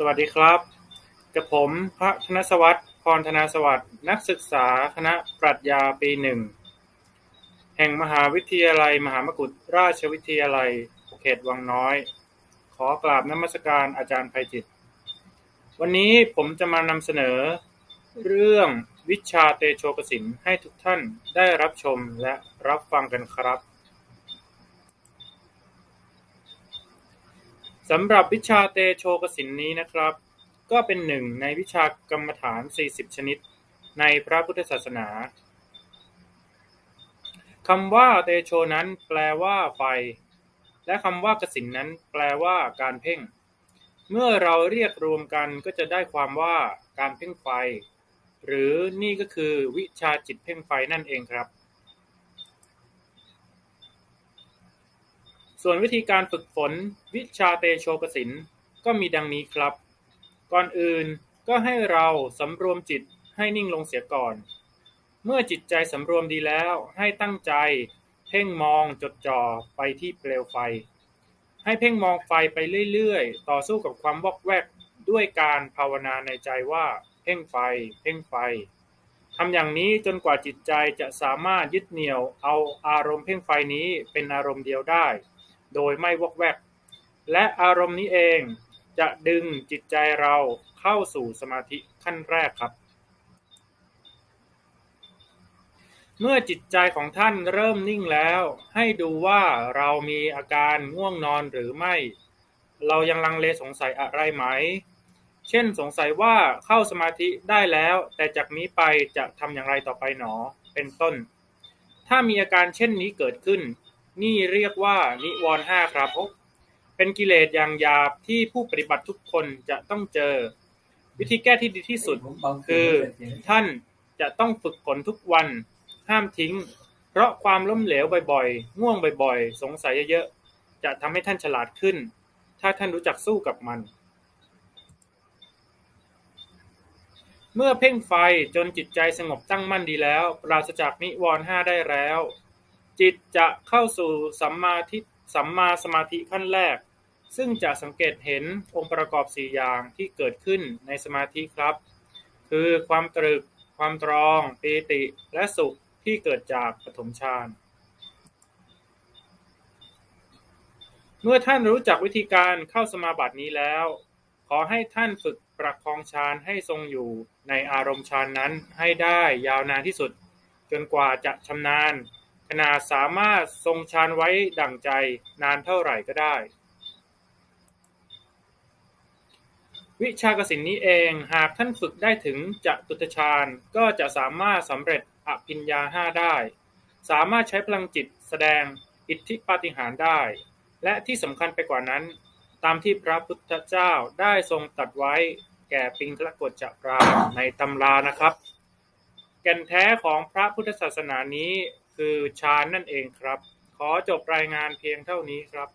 สวัสดีครับกับผมพระธนสวัสดิ์พรธนาสวัสดิ์นักศึกษาคณะปรัชญาปีหนึ่งแห่งมหาวิทยาลัย มหามกุฏราชวิทยาลัย เขตวังน้อย ขอกราบนมัสการอาจารย์ไพจิต วันนี้ผมจะมานำเสนอ เรื่องวิชาเตโชกสินให้ทุกท่านได้รับชมและรับฟังกันครับ สำหรับวิชาเตโชกสินนี้นะครับ ก็เป็นหนึ่งในวิชากรรมฐาน 40 ชนิด ในพระพุทธศาสนาคำว่าเตโชนั้นแปลว่าไฟ และคำว่ากสินนั้นแปลว่าการเพ่ง เมื่อเราเรียกรวมกันก็จะได้ความว่าการเพ่งไฟ หรือนี่ก็คือวิชาจิตเพ่งไฟนั่นเองครับ ส่วนวิธีการฝึกฝนวิชาเตโชกสินก็มีดังนี้ครับ ก่อนอื่นก็ให้เราสำรวมจิตให้นิ่งลงเสียก่อน เมื่อจิตใจสำรวมดีแล้วให้ตั้งใจ เพ่งมองจดจ่อไปที่เปลวไฟ ให้เพ่งมองไฟไปเรื่อยๆ ต่อสู้กับความวอกแวกด้วยการภาวนาในใจว่า เพ่งไฟ เพ่งไฟทำอย่างนี้จนกว่าจิตใจจะสามารถยึดเหนี่ยวเอาอารมณ์เพ่งไฟนี้เป็นอารมณ์เดียวได้ โดยไม่วอกแวก และอารมณ์นี้เองจะดึงจิตใจเราเข้าสู่สมาธิขั้นแรกครับ เมื่อจิตใจของท่านเริ่มนิ่งแล้ว ให้ดูว่าเรามีอาการง่วงนอนหรือไม่ เรายังลังเลสงสัยอะไรไหม เช่นสงสัยว่าเข้าสมาธิได้แล้ว แต่จากนี้ไปจะทำอย่างไรต่อไปหนอเป็นต้น ถ้ามีอาการเช่นนี้เกิดขึ้น นี่เรียกว่านิวรณ์ห้าครับ เป็นกิเลสอย่างหยาบที่ผู้ปฏิบัติทุกคนจะต้องเจอ วิธีแก้ที่ดีที่สุดคือท่านจะต้องฝึกฝนทุกวัน ห้ามทิ้ง เพราะความล้มเหลวบ่อยๆ ง่วงบ่อยๆ สงสัยเยอะๆ จะทำให้ท่านฉลาดขึ้น ถ้าท่านรู้จักสู้กับมัน เมื่อเพ่งไฟจนจิตใจสงบตั้งมั่นดีแล้ว ปราศจากนิวรณ์ห้าได้แล้ว จิตจะเข้าสู่สัมมาทิสัมมาสมาธิขั้นแรก ซึ่งจะสังเกตเห็นองค์ประกอบสี่อย่างที่เกิดขึ้นในสมาธิครับ คือความตรึก ความตรองปีติและสุขที่เกิดจากปฐมฌานเมื่อท่านรู้จักวิธีการเข้าสมาบัตินี้แล้ว ขอให้ท่านฝึกประคองฌานให้ทรงอยู่ในอารมณ์ฌานนั้นให้ได้ยาวนานที่สุด จนกว่าจะชำนาญ ขนาดสามารถทรงฌานไว้ดั่งใจนานเท่าไหร่ก็ได้ วิชากสินนี้เองหากท่านฝึกได้ถึงจะตุตฌานก็จะสามารถสำเร็จอภิญญาห้าได้ สามารถใช้พลังจิตแสดงอิทธิปาฏิหาริย์ได้ และที่สำคัญไปกว่านั้น ตามที่พระพุทธเจ้าได้ทรงตัดไว้แก่ปิงคละกฎจักราในตำรานะครับ แก่นแท้ของพระพุทธศาสนานี้ คือฌานนั่นเองครับ ขอจบรายงานเพียงเท่านี้ครับ